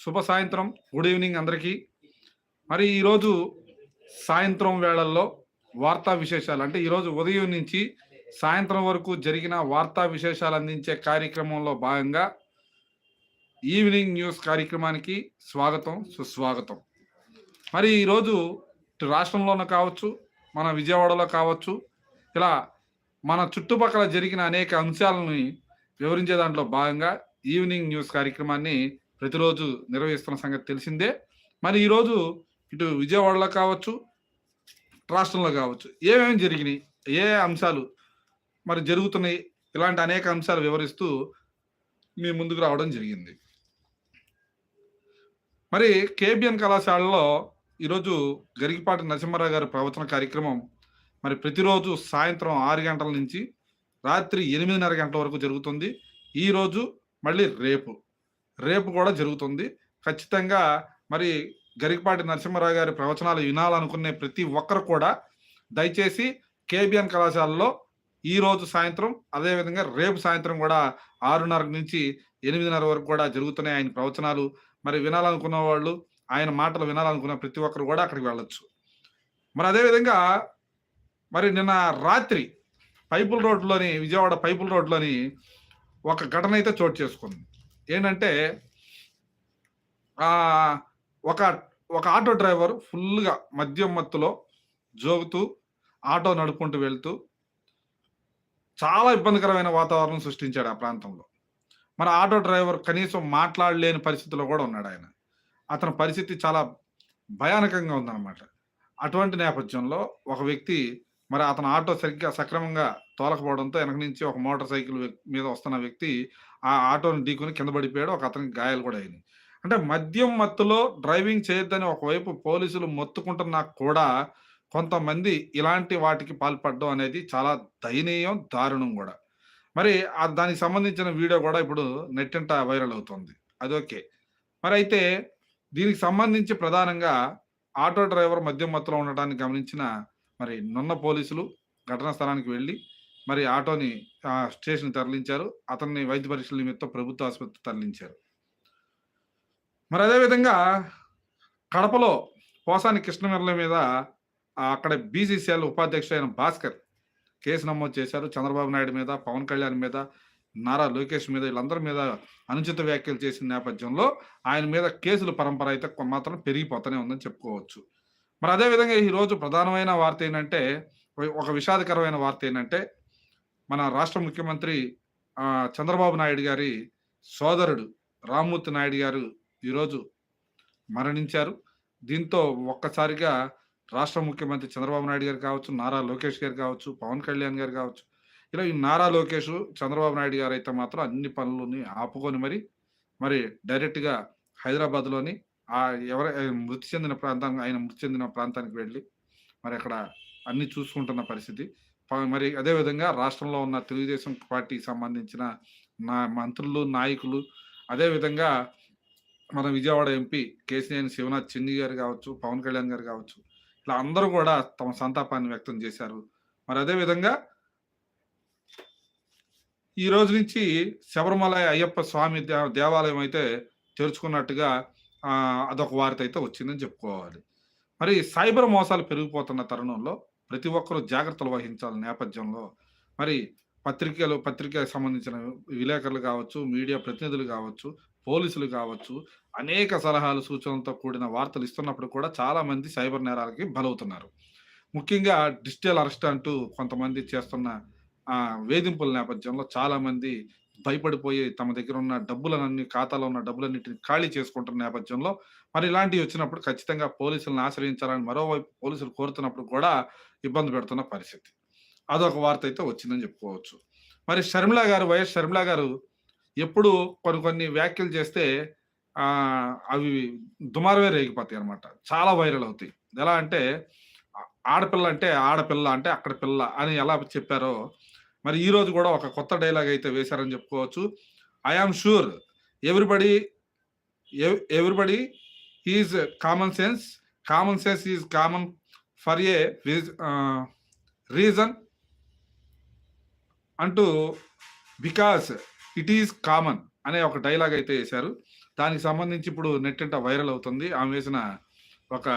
శుభ సాయంత్రం good evening అందరికీ. మరి ఈరోజు సాయంత్రం వేళల్లో వార్తా విశేషాలు అంటే ఈరోజు ఉదయం నుంచి సాయంత్రం వరకు జరిగిన వార్తా విశేషాలు అందించే కార్యక్రమంలో భాగంగా ఈవినింగ్ న్యూస్ కార్యక్రమానికి స్వాగతం సుస్వాగతం. మరి ఈరోజు రాష్ట్రంలోనూ కావచ్చు మన విజయవాడలో కావచ్చు ఇలా మన చుట్టుపక్కల జరిగిన అనేక అంశాలని వివరించే దాంట్లో భాగంగా ఈవినింగ్ న్యూస్ కార్యక్రమాన్ని ప్రతిరోజు నిర్వహిస్తున్న సంగతి తెలిసిందే. మరి ఈరోజు ఇటు విజయవాడలో కావచ్చు రాష్ట్రంలో కావచ్చు ఏమేమి జరిగినాయి ఏ అంశాలు మరి జరుగుతున్నాయి ఇలాంటి అనేక అంశాలు వివరిస్తూ మీ ముందుకు రావడం జరిగింది. మరి కేబిఎన్ కళాశాలలో ఈరోజు గరిగిపాటి నరసింహారావు గారి ప్రవచన కార్యక్రమం మరి ప్రతిరోజు సాయంత్రం ఆరు గంటల నుంచి రాత్రి ఎనిమిదిన్నర గంటల వరకు జరుగుతుంది. ఈరోజు మళ్ళీ రేపు. రేపు కూడా జరుగుతుంది. ఖచ్చితంగా మరి గరికపాటి నరసింహారావు గారి ప్రవచనాలు వినాలనుకునే ప్రతి ఒక్కరు కూడా దయచేసి కేబిఎన్ కళాశాలలో ఈ రోజు సాయంత్రం అదేవిధంగా రేపు సాయంత్రం కూడా ఆరున్నర నుంచి ఎనిమిదిన్నర వరకు కూడా జరుగుతున్నాయి ఆయన ప్రవచనాలు. మరి వినాలనుకున్న వాళ్ళు ఆయన మాటలు వినాలనుకున్న ప్రతి ఒక్కరు కూడా అక్కడికి వెళ్ళొచ్చు. మరి అదేవిధంగా మరి నిన్న రాత్రి పైపుల్ రోడ్లోని విజయవాడ పైపుల్ రోడ్లోని ఒక ఘటన అయితే చోటు చేసుకుంది. ఏంటంటే ఒక ఒక ఆటో డ్రైవర్ ఫుల్గా మద్యం మత్తులో జోగుతూ ఆటో నడుపుకుంటూ వెళ్తూ చాలా ఇబ్బందికరమైన వాతావరణం సృష్టించాడు ఆ ప్రాంతంలో. మన ఆటో డ్రైవర్ కనీసం మాట్లాడలేని పరిస్థితిలో కూడా ఉన్నాడు ఆయన. అతని పరిస్థితి చాలా భయానకంగా ఉందన్నమాట. అటువంటి నేపథ్యంలో ఒక వ్యక్తి మరి అతను ఆటో సరిగ్గా సక్రమంగా తోలకపోవడంతో వెనక నుంచి ఒక మోటార్ సైకిల్ మీద వస్తున్న వ్యక్తి ఆ ఆటోని ఢీకొని కింద పడిపోయాడు ఒక అతనికి గాయాలు కూడా అయినాయి. అంటే మద్యం మత్తులో డ్రైవింగ్ చేయొద్దని ఒకవైపు పోలీసులు మొత్తుకుంటున్నా కూడా కొంతమంది ఇలాంటి వాటికి పాల్పడడం అనేది చాలా దయనీయం దారుణం కూడా. మరి ఆ దానికి సంబంధించిన వీడియో కూడా ఇప్పుడు నెట్టింట వైరల్ అవుతుంది. అది ఓకే. మరి అయితే దీనికి సంబంధించి ప్రధానంగా ఆటో డ్రైవర్ మద్యం మత్తులో ఉండటాన్ని గమనించిన మరి నున్న పోలీసులు ఘటనా స్థలానికి వెళ్ళి మరి ఆటోని ఆ, స్టేషన్ తరలించారు. అతన్ని వైద్య పరీక్షల నిమిత్తం ప్రభుత్వ ఆసుపత్రి తరలించారు. మరి అదేవిధంగా కడపలో పోసాని కృష్ణమిర్ల మీద అక్కడ బీసీసీఎల్ ఉపాధ్యక్షుడు అయిన భాస్కర్ కేసు నమోదు చేశారు. చంద్రబాబు నాయుడు మీద పవన్ కళ్యాణ్ మీద నారా లోకేష్ మీద వీళ్ళందరి మీద అనుచిత వ్యాఖ్యలు చేసిన నేపథ్యంలో ఆయన మీద కేసుల పరంపర అయితే మాత్రం పెరిగిపోతూనే ఉందని చెప్పుకోవచ్చు. మరి అదేవిధంగా ఈరోజు ప్రధానమైన వార్త ఏంటంటే ఒక- విషాదకరమైన వార్త ఏంటంటే మన రాష్ట్ర ముఖ్యమంత్రి చంద్రబాబు నాయుడు గారి సోదరుడు రామ్మూర్తి నాయుడు గారు ఈరోజు మరణించారు. దీంతో ఒక్కసారిగా రాష్ట్ర ముఖ్యమంత్రి చంద్రబాబు నాయుడు గారు కావచ్చు నారా లోకేష్ గారు కావచ్చు పవన్ కళ్యాణ్ గారు కావచ్చు ఇలా ఈ నారా లోకేష్ చంద్రబాబు నాయుడు గారు అయితే మాత్రం అన్ని పనులని ఆపుకొని మరి మరి డైరెక్ట్గా హైదరాబాద్లోని ఆ ఎవర మృతి చెందిన ప్రాంతం ఆయన మృతి చెందిన ప్రాంతానికి వెళ్ళి మరి అక్కడ అన్ని చూసుకుంటున్న పరిస్థితి. మరి అదేవిధంగా రాష్ట్రంలో ఉన్న తెలుగుదేశం పార్టీకి సంబంధించిన నా మంత్రులు నాయకులు అదేవిధంగా మన విజయవాడ ఎంపీ కేసీనేని శివనాథ్ చిన్ని గారు కావచ్చు పవన్ కళ్యాణ్ గారు కావచ్చు ఇలా అందరూ కూడా తమ సంతాపాన్ని వ్యక్తం చేశారు. మరి అదేవిధంగా ఈ రోజు నుంచి శబరిమల అయ్యప్ప స్వామి దేవాలయం అయితే తెరుచుకున్నట్టుగా అదొక వార్త అయితే వచ్చిందని చెప్పుకోవాలి. మరి సైబర్ మోసాలు పెరిగిపోతున్న తరుణంలో ప్రతి ఒక్కరూ జాగ్రత్తలు వహించాలి నేపథ్యంలో. మరి పత్రికలు పత్రికలకు సంబంధించిన విలేకరులు కావచ్చు మీడియా ప్రతినిధులు కావచ్చు పోలీసులు కావచ్చు అనేక సలహాలు సూచనలతో కూడిన వార్తలు ఇస్తున్నప్పుడు కూడా చాలామంది సైబర్ నేరాలకి బలవుతున్నారు. ముఖ్యంగా డిజిటల్ అరెస్ట్ అంటూ కొంతమంది చేస్తున్న వేధింపుల నేపథ్యంలో చాలామంది భయపడిపోయి తమ దగ్గర ఉన్న డబ్బులన్నీ ఖాతాలో ఉన్న డబ్బులన్నింటిని ఖాళీ చేసుకుంటున్న నేపథ్యంలో మరి ఇలాంటివి వచ్చినప్పుడు ఖచ్చితంగా పోలీసులను ఆశ్రయించాలని మరోవైపు పోలీసులు కోరుతున్నప్పుడు కూడా ఇబ్బంది పెడుతున్న పరిస్థితి. అదొక వార్త అయితే వచ్చిందని చెప్పుకోవచ్చు. మరి షర్మిల గారు వైఎస్ షర్మిల గారు ఎప్పుడు కొన్ని కొన్ని వ్యాఖ్యలు చేస్తే అవి దుమారవే రేగిపోతాయి అనమాట చాలా వైరల్ అవుతాయి. ఎలా అంటే ఆడపిల్ల అంటే ఆడపిల్ల అంటే అక్కడ పిల్ల అని ఎలా చెప్పారో మరి ఈ రోజు కూడా ఒక కొత్త డైలాగ్ అయితే వేశారని చెప్పుకోవచ్చు. I am sure everybody everybody is common sense common sense is common for a reason అంటూ బికాస్ ఇట్ ఈస్ కామన్ అనే ఒక డైలాగ్ అయితే వేశారు. దానికి సంబంధించి ఇప్పుడు నెట్టింట వైరల్ అవుతుంది. ఆమె వేసిన ఒక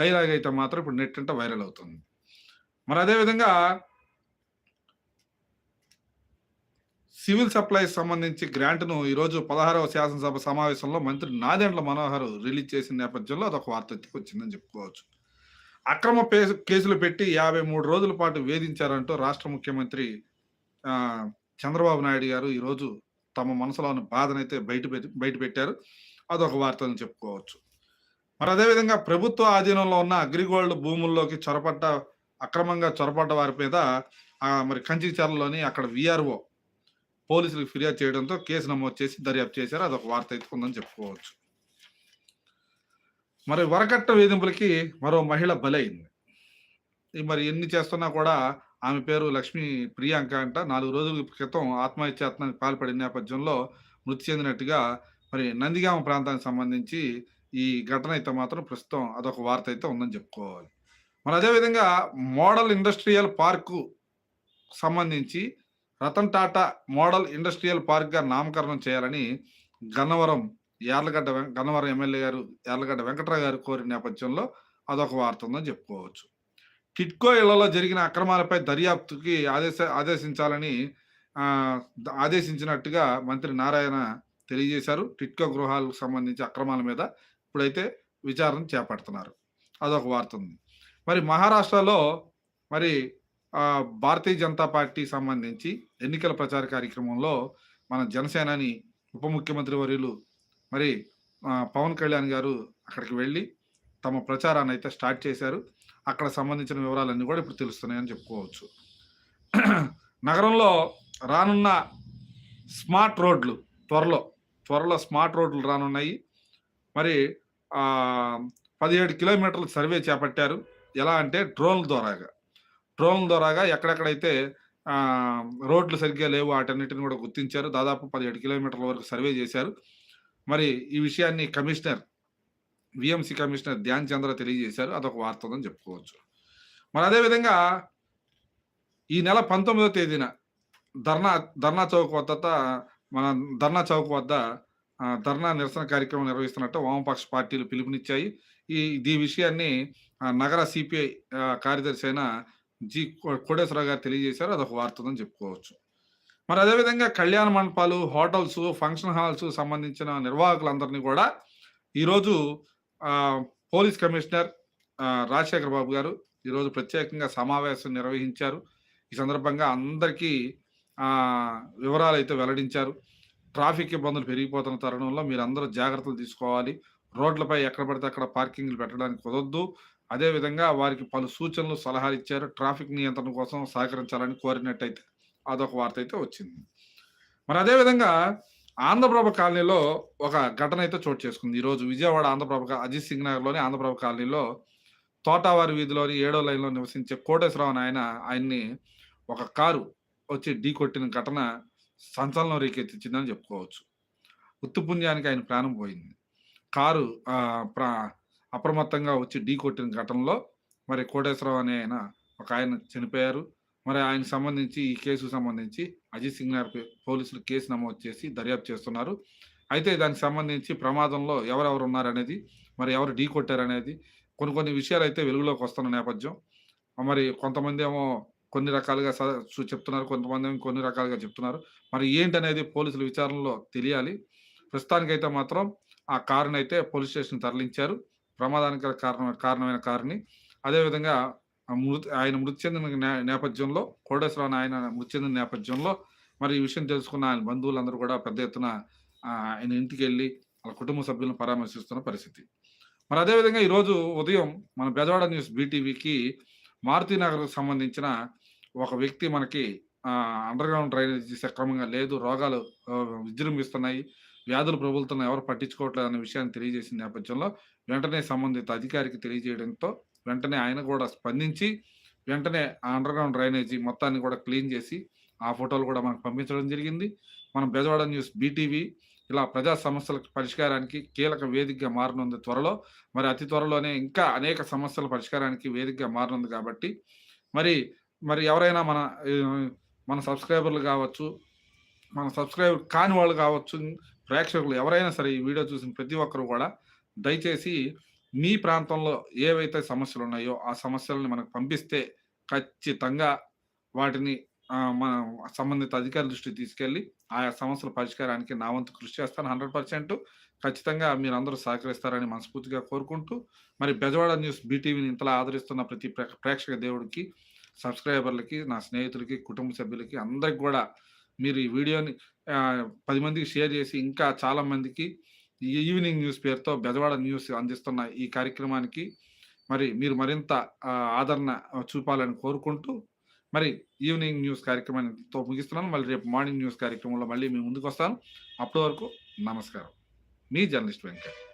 డైలాగ్ అయితే మాత్రం ఇప్పుడు నెట్టింట వైరల్ అవుతుంది. మరి అదేవిధంగా సివిల్ సప్లైస్ సంబంధించి గ్రాంట్ను ఈరోజు పదహారవ శాసనసభ సమావేశంలో మంత్రి నాదెండ్ల మనోహర్ రిలీజ్ చేసిన నేపథ్యంలో అదొక వార్త వచ్చిందని చెప్పుకోవచ్చు. అక్రమ కేసులు పెట్టి యాభై మూడు రోజుల పాటు వేధించారంటూ రాష్ట్ర ముఖ్యమంత్రి చంద్రబాబు నాయుడు గారు ఈరోజు తమ మనసులోని బాధనైతే బయట పెట్టి- బయట పెట్టారు. అదొక వార్త అని చెప్పుకోవచ్చు. మరి అదేవిధంగా ప్రభుత్వ ఆధీనంలో ఉన్న అగ్రిగోల్డ్ భూముల్లోకి చొరపడ్డ అక్రమంగా చొరపడ్డ వారి మీద మరి కంచిచర్లలోని అక్కడ విఆర్ఓ పోలీసులకు ఫిర్యాదు చేయడంతో కేసు నమోదు చేసి దర్యాప్తు చేశారు. అదొక వార్త అయితే ఉందని చెప్పుకోవచ్చు. మరి వరకట్ట వేధింపులకి మరో మహిళ బలైంది. ఈ మరి ఎన్ని చేస్తున్నా కూడా ఆమె పేరు లక్ష్మి ప్రియాంక అంట. నాలుగు రోజుల క్రితం ఆత్మహత్యాత్నానికి పాల్పడిన నేపథ్యంలో మృతి చెందినట్టుగా మరి నందిగామ ప్రాంతానికి సంబంధించి ఈ ఘటన అయితే మాత్రం ప్రస్తుతం అదొక వార్త అయితే ఉందని చెప్పుకోవాలి. మరి అదేవిధంగా మోడల్ ఇండస్ట్రియల్ పార్కు సంబంధించి రతన్ టాటా మోడల్ ఇండస్ట్రియల్ పార్క్గా నామకరణం చేయాలని గన్నవరం యార్లగడ్డ వెం- గన్నవరం ఎమ్మెల్యే గారు యార్లగడ్డ వెంకట్రావు గారు కోరిన నేపథ్యంలో అదొక వార్త ఉందని చెప్పుకోవచ్చు. టిట్కో ఇళ్ళలో జరిగిన అక్రమాలపై దర్యాప్తుకి ఆదేశ ఆదేశించాలని ఆదేశించినట్టుగా మంత్రి నారాయణ తెలియజేశారు. టిట్కో గృహాలకు సంబంధించి అక్రమాల మీద ఇప్పుడైతే విచారణ చేపడుతున్నారు. అదొక వార్త ఉంది. మరి మహారాష్ట్రలో మరి భారతీయ జనతా పార్టీ సంబంధించి ఎన్నికల ప్రచార కార్యక్రమంలో మన జనసేనాని ఉప ముఖ్యమంత్రి వర్యులు మరి పవన్ కళ్యాణ్ గారు అక్కడికి వెళ్ళి తమ ప్రచారాన్ని అయితే స్టార్ట్ చేశారు. అక్కడ సంబంధించిన వివరాలన్నీ కూడా ఇప్పుడు తెలుస్తున్నాయని చెప్పుకోవచ్చు. నగరంలో రానున్న స్మార్ట్ రోడ్లు త్వరలో త్వరలో స్మార్ట్ రోడ్లు రానున్నాయి. మరి పదిహేడు కిలోమీటర్ల సర్వే చేపట్టారు. ఎలా అంటే డ్రోన్ల ద్వారాగా. డ్రోన్ ద్వారాగా ఎక్కడెక్కడైతే రోడ్లు సరిగ్గా లేవు వాటన్నిటిని కూడా గుర్తించారు. దాదాపు పదిహేడు కిలోమీటర్ల వరకు సర్వే చేశారు. మరి ఈ విషయాన్ని commissioner VMC commissioner Dhyan Chandra తెలియజేశారు. అదొక వార్త ఉందని చెప్పుకోవచ్చు. మరి అదేవిధంగా ఈ నెల పంతొమ్మిదో తేదీన ధర్నా ధర్నా చౌక్ వద్ద మన ధర్నా చౌక్ వద్ద ధర్నా నిరసన కార్యక్రమం నిర్వహిస్తున్నట్టు వామపక్ష పార్టీలు పిలుపునిచ్చాయి. ఈ ఈ విషయాన్ని నగర సిపిఐ కార్యదర్శి అయిన జి కో- గారు తెలియజేశారు అదొక వార్త ఉందని చెప్పుకోవచ్చు. మరి అదేవిధంగా కళ్యాణ మండపాలు హోటల్స్ ఫంక్షన్ హాల్స్ సంబంధించిన నిర్వాహకులందరినీ కూడా ఈరోజు పోలీస్ కమిషనర్ రాజశేఖర రాజశేఖర్ బాబు గారు ఈరోజు ప్రత్యేకంగా సమావేశం నిర్వహించారు. ఈ సందర్భంగా అందరికీ వివరాలు అయితే వెల్లడించారు. ట్రాఫిక్ ఇబ్బందులు పెరిగిపోతున్న తరుణంలో మీరు అందరూ జాగ్రత్తలు తీసుకోవాలి. రోడ్లపై ఎక్కడ పడితే అక్కడ పార్కింగ్లు పెట్టడానికి కుదరద్దు అదేవిధంగా వారికి పలు సూచనలు సలహాలు ఇచ్చారు. ట్రాఫిక్ నియంత్రణ కోసం సహకరించాలని కోరినట్టయితే అదొక వార్త అయితే వచ్చింది. మరి అదేవిధంగా ఆంధ్రప్రభ కాలనీలో ఒక ఘటన అయితే చోటు చేసుకుంది. ఈరోజు విజయవాడ ఆంధ్రప్రభ అజిత్ సింగ్ నగర్లోని ఆంధ్రప్రభ కాలనీలో తోటావారి వీధిలోని ఏడో లైన్లో నివసించే కోటేశ్వరరావు ఆయన ఆయన్ని ఒక కారు వచ్చి ఢీ కొట్టిన ఘటన సంచలనం రేకెత్తించిందని చెప్పుకోవచ్చు. ఉత్తుపుణ్యానికి ఆయన ప్రాణం పోయింది. కారు ప్రా అప్రమత్తంగా వచ్చి ఢీ కొట్టిన ఘటనలో మరి కోటేశ్వరరావు అనే ఆయన ఒక ఆయన చనిపోయారు. మరి ఆయనకు సంబంధించి ఈ కేసుకు సంబంధించి అజిత్ సింగ్ నగర్ పోలీసులు కేసు నమోదు చేసి దర్యాప్తు చేస్తున్నారు. అయితే దానికి సంబంధించి ప్రమాదంలో ఎవరెవరు ఉన్నారనేది మరి ఎవరు ఢీ కొట్టారనేది కొన్ని కొన్ని విషయాలు అయితే వెలుగులోకి వస్తున్న నేపథ్యం. మరి కొంతమంది ఏమో కొన్ని రకాలుగా చెప్తున్నారు కొంతమంది ఏమో కొన్ని రకాలుగా చెప్తున్నారు. మరి ఏంటనేది పోలీసుల విచారణలో తెలియాలి. ప్రస్తుతానికైతే మాత్రం ఆ కారునైతే పోలీస్ స్టేషన్ తరలించారు. ప్రమాదానికి గల కారణం కారణమైన కారుని అదేవిధంగా మృతి ఆయన మృతి చెందిన నే- నేపథ్యంలో కోడేశ్వరరావు ఆయన మృతి చెందిన నేపథ్యంలో మరి ఈ విషయం తెలుసుకున్న ఆయన బంధువులందరూ కూడా పెద్ద ఎత్తున ఆయన ఇంటికి వెళ్ళి వాళ్ళ కుటుంబ సభ్యులను పరామర్శిస్తున్న పరిస్థితి. మరి అదేవిధంగా ఈరోజు ఉదయం మన బెజవాడ న్యూస్ బీటీవీకి మారుతినగర్కు సంబంధించిన ఒక వ్యక్తి మనకి అండర్ గ్రౌండ్ డ్రైనేజీ సక్రమంగా లేదు రోగాలు విజృంభిస్తున్నాయి. వ్యాధులు ప్రబలుతున్నాయి ఎవరు పట్టించుకోవట్లేదు అనే విషయాన్ని తెలియజేసిన నేపథ్యంలో వెంటనే సంబంధిత అధికారికి తెలియజేయడంతో వెంటనే ఆయన కూడా స్పందించి వెంటనే ఆ అండర్ గ్రౌండ్ డ్రైనేజీ మొత్తాన్ని కూడా క్లీన్ చేసి ఆ ఫోటోలు కూడా మనకు పంపించడం జరిగింది. మనం బెజవాడ న్యూస్ బీటీవీ ఇలా ప్రజా సమస్యల పరిష్కారానికి కీలక వేదికగా మారనుంది త్వరలో. మరి అతి త్వరలోనే ఇంకా అనేక సమస్యల పరిష్కారానికి వేదికగా మారనుంది కాబట్టి మరి మరి ఎవరైనా మన మన సబ్స్క్రైబర్లు కావచ్చు మన సబ్స్క్రైబర్ కాని వాళ్ళు కావచ్చు ప్రేక్షకులు ఎవరైనా సరే ఈ వీడియో చూసిన ప్రతి ఒక్కరు కూడా దయచేసి మీ ప్రాంతంలో ఏవైతే సమస్యలు ఉన్నాయో ఆ సమస్యలను మనకు పంపిస్తే ఖచ్చితంగా వాటిని మన సంబంధిత అధికారుల దృష్టికి తీసుకెళ్ళి ఆయా సమస్యల పరిష్కారానికి నా వంతు కృషి చేస్తాను హండ్రెడ్ పర్సెంట్. ఖచ్చితంగా మీరు అందరూ సహకరిస్తారని మనస్ఫూర్తిగా కోరుకుంటూ మరి బెజవాడ న్యూస్ బీటీవీని ఇంతలా ఆదరిస్తున్న ప్రతి ప్రే- ప్రేక్షక దేవుడికి సబ్స్క్రైబర్లకి నా స్నేహితులకి కుటుంబ సభ్యులకి అందరికి కూడా మీరు ఈ వీడియోని పది మందికి షేర్ చేసి ఇంకా చాలా మందికి ఈ ఈవినింగ్ న్యూస్ పేరుతో బెజవాడ న్యూస్ అందిస్తున్న ఈ కార్యక్రమానికి మరి మీరు మరింత ఆదరణ చూపాలని కోరుకుంటూ మరి ఈవినింగ్ న్యూస్ కార్యక్రమాన్ని ముగిస్తున్నాను. మళ్ళీ రేపు మార్నింగ్ న్యూస్ కార్యక్రమంలో మళ్ళీ మీ ముందుకు వస్తాను. అప్పటి వరకు నమస్కారం. మీ జర్నలిస్ట్ వెంకట్.